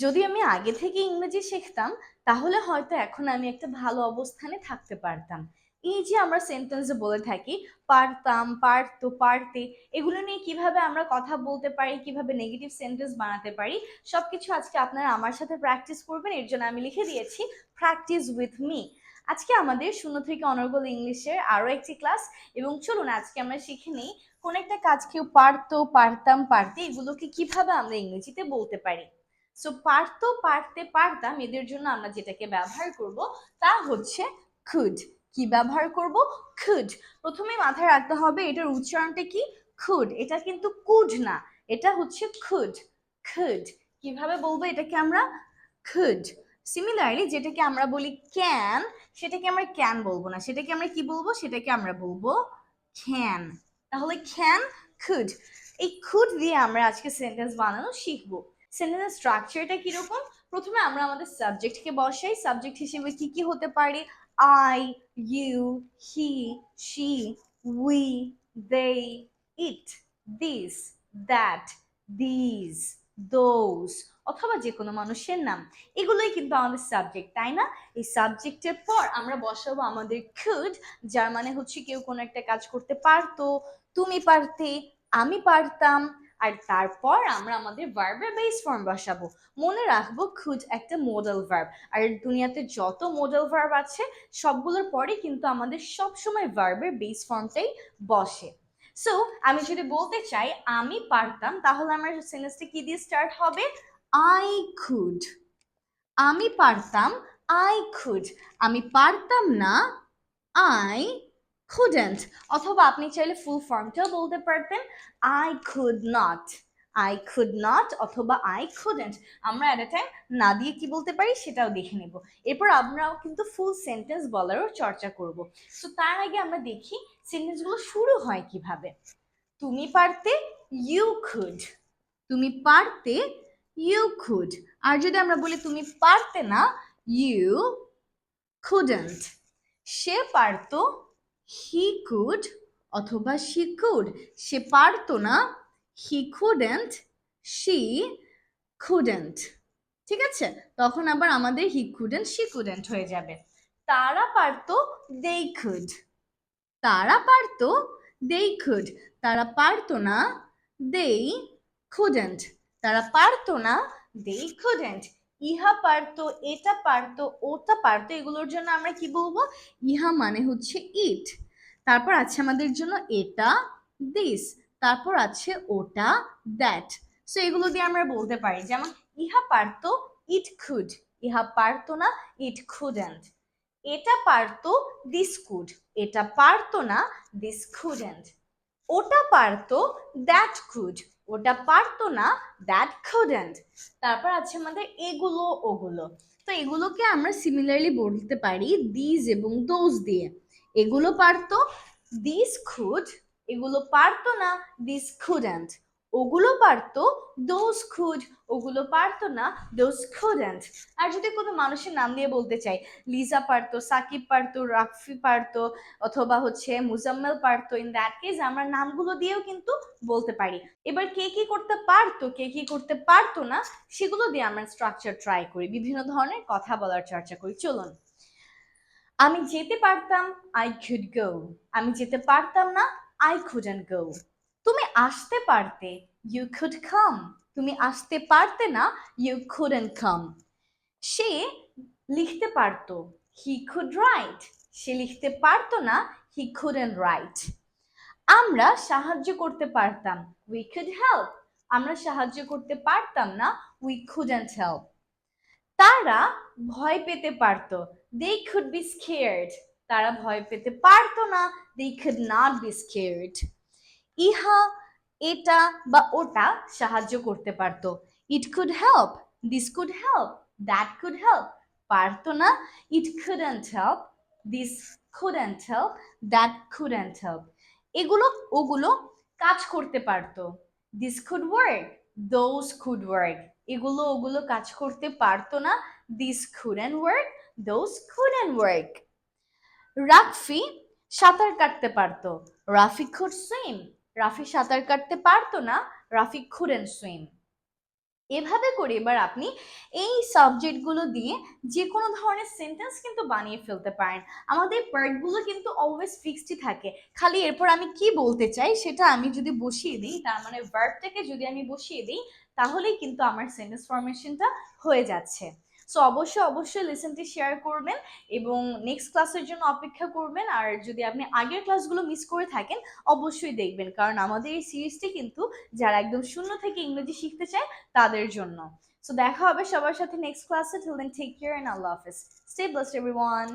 যদি আমি আগে থেকে ইংরেজি শিখতাম, তাহলে হয়তো এখন আমি একটা ভালো অবস্থানে থাকতে পারতাম। এই যে আমরা সেন্টেন্সে বলে থাকি, পারতাম, পারতো, পারতে, এগুলো নিয়ে কীভাবে আমরা কথা বলতে পারি, কীভাবে নেগেটিভ সেন্টেন্স বানাতে পারি, সবকিছু আজকে আপনারা আমার সাথে প্র্যাকটিস করবেন, এর জন্য আমি লিখে দিয়েছি প্র্যাকটিস উইথ মি আজকে আমাদের শূন্য থেকে অনর্গল ইংলিশের আরও একটি ক্লাস এবং চলুন আজকে আমরা শিখে নিই, কোন একটা কাজ কেউ পারতো, পারতাম, পারতে, এগুলোকে কীভাবে আমরা ইংরেজিতে বলতে পারি। সো পারতো, পারতে পারতাম, এদের জন্য আমরা যেটাকে ব্যবহার করব তা হচ্ছে খুড কি ব্যবহার করব? খুড প্রথমে মাথায় রাখতে হবে এটার উচ্চারণটা কি? খুড এটা কিন্তু কুড না, এটা হচ্ছে খুড খুড কীভাবে বলব এটাকে আমরা? খুড সিমিলারলি যেটাকে আমরা বলি ক্যান সেটাকে আমরা ক্যান বলব না। সেটাকে আমরা কি বলব? সেটাকে আমরা বলব ক্যান তাহলে ক্যান খুড এই খুড দিয়ে আমরা আজকে সেন্টেন্স বানানো শিখব। সেন্টেন্সের স্ট্রাকচারটা কীরকম? প্রথমে আমরা আমাদের সাবজেক্টকে বসাই। সাবজেক্ট হিসেবে কি কি হতে পারে? I you he she we they it this that this those অথবা যে কোনো মানুষের নাম। এগুলোই কিন্তু আমাদের সাবজেক্ট তাই না? এই সাবজেক্টের পর আমরা বসাবো আমাদের খুড যার মানে হচ্ছে কেউ কোনো একটা কাজ করতে পারতো, তুমি পারতে, আমি পারতাম আর তারপর আমরা আমাদের ভার্বের বেস ফর্ম বসাবো। মনে রাখব খুদ একটা মডেল ভার্ব আর দুনিয়াতে যত মডেল ভার্ব আছে, সবগুলোর পরে কিন্তু আমাদের সব সময় ভার্বের বেস। ফর্মটাই বসে সো আমি যদি বলতে চাই, আমি পারতাম, তাহলে আমার সেন্টেন্সটা কি দিয়ে স্টার্ট হবে? আই খুড আমি পারতাম আই খুড আমি পারতাম না আই couldn't, অথবা আপনি চাইলে ফুল ফর্মটাও বলতে পারতেন I could not I could not, অথবা আই couldn't আমরা অ্যাট এ টাইম না দিয়ে কি বলতে পারি সেটাও দেখে নেব। এরপর আমরাও কিন্তু ফুল সেন্টেন্স বলারও চর্চা করব। তো তার আগে আমরা দেখি সেন্টেন্সগুলো শুরু হয় কীভাবে। তুমি পারতে ইউ খুড তুমি পারতে ইউ খুড আর যদি আমরা বলি তুমি পারতে না ইউ couldn't সে পারতো হি কুড অথবা শি কুড সে পারতো না হি কুডেন্ট শি কুডেন্ট ঠিক আছে? তখন আবার আমাদের হি কুডেন্ট শি কুডেন্ট হয়ে যাবে। তারা পারতো দে কুড তারা পারতো দে কুড তারা পারতো না দে কুডেন্ট তারা পারতো না দে কুডেন্ট ইহা পারতো, এটা পারতো, ওটা পারতো, এগুলোর জন্য আমরা কি বলব? ইহা মানে হচ্ছে ইট তারপর আছে আমাদের জন্য এটা দিস তারপর আছে ওটা দ্যাট সো এগুলো দিয়ে আমরা বলতে পারি, যেমন, ইহা পারতো ইট খুড ইহা পারতো না ইট খুডেন্ট এটা পারতো দিস কুড এটা পারতো না দিস খুডেন্ট ওটা পারতো দ্যাট কুড ওটা পারতো না দ্যাট খুডেন্ট তারপর আছে আমাদের এগুলো, ওগুলো। তো এগুলোকে আমরা সিমিলারলি বলতে পারি দিস এবং দোজ দিয়ে। এগুলো পারতো দিস খুড এগুলো পারতো না দিস খুডেন্ট ওগুলো পারতো দোজ খুড ওগুলো পারতো না দোজ খুডেন্ট আর যদি কোনো মানুষের নাম দিয়ে বলতে চাই লিজা পারতো সাকিব পারতো রাফি পারতো, অথবা হচ্ছে মুজাম্মেল পারতো ইন দ্যাট কেস আমরা নামগুলো দিয়েও কিন্তু বলতে পারি। এবার কে কি করতে পারতো, কে কি করতে পারতো না, সেগুলো দিয়ে আমরা স্ট্রাকচার ট্রাই করি, বিভিন্ন ধরনের কথা বলার চর্চা করি। চলুন। আমি যেতে পারতাম আই কুড গো আমি যেতে পারতাম না আই couldn't গো তুমি আসতে পারতে ইউ কুড কাম তুমি আসতে পারতে না ইউ couldn't কাম সে লিখতে পারতো হি কুড রাইট সে লিখতে পারতো না হি couldn't রাইট আমরা সাহায্য করতে পারতাম উই কুড হেল্প আমরা সাহায্য করতে পারতাম না উই couldn't হেল্প তারা ভয় পেতে পারতো। দে could বি স্কেয়ার্ড তারা ভয় পেতে পারতো না। They could not be scared ইহা, এটা বা ওটা সাহায্য করতে পারতো। It could help this could help that could help পারতো না। It couldn't help this couldn't help that couldn't help এগুলো, ওগুলো কাজ করতে পারতো। This could work those could work এগুলো, ওগুলো কাজ করতে পারতো না। This couldn't work those couldn't work Rafi সাঁতার কাটতে পারতো। রাফি could সুইম রাফি সাঁতার কাটতে পারতো না, রাফি couldn't সুইম এভাবে করে এবার আপনি এই সাবজেক্টগুলো দিয়ে যে কোনো ধরনের সেন্টেন্স কিন্তু বানিয়ে ফেলতে পারেন। আমাদের পার্টগুলো কিন্তু অলওয়েজ ফিক্সডই থাকে। খালি এরপর আমি কি বলতে চাই সেটা আমি যদি বসিয়ে দিই, তার মানে ভার্বটাকে যদি আমি বসিয়ে দিই তাহলেই কিন্তু আমার সেন্টেন্স ফরমেশনটা হয়ে যাচ্ছে। সো অবশ্যই অবশ্যই লেসনটি শেয়ার করবেন এবং নেক্সট ক্লাসের জন্য অপেক্ষা করবেন। আর যদি আপনি আগের ক্লাসগুলো মিস করে থাকেন, অবশ্যই দেখবেন। কারণ আমাদের এই সিরিজটি কিন্তু যারা একদম শূন্য থেকে ইংরেজি শিখতে চায়, তাদের জন্য। সো দেখা হবে সবার সাথে নেক্সট ক্লাসে till then take care and আল্লাহ হাফেজ স্টে ব্লেসড এভরিওয়ান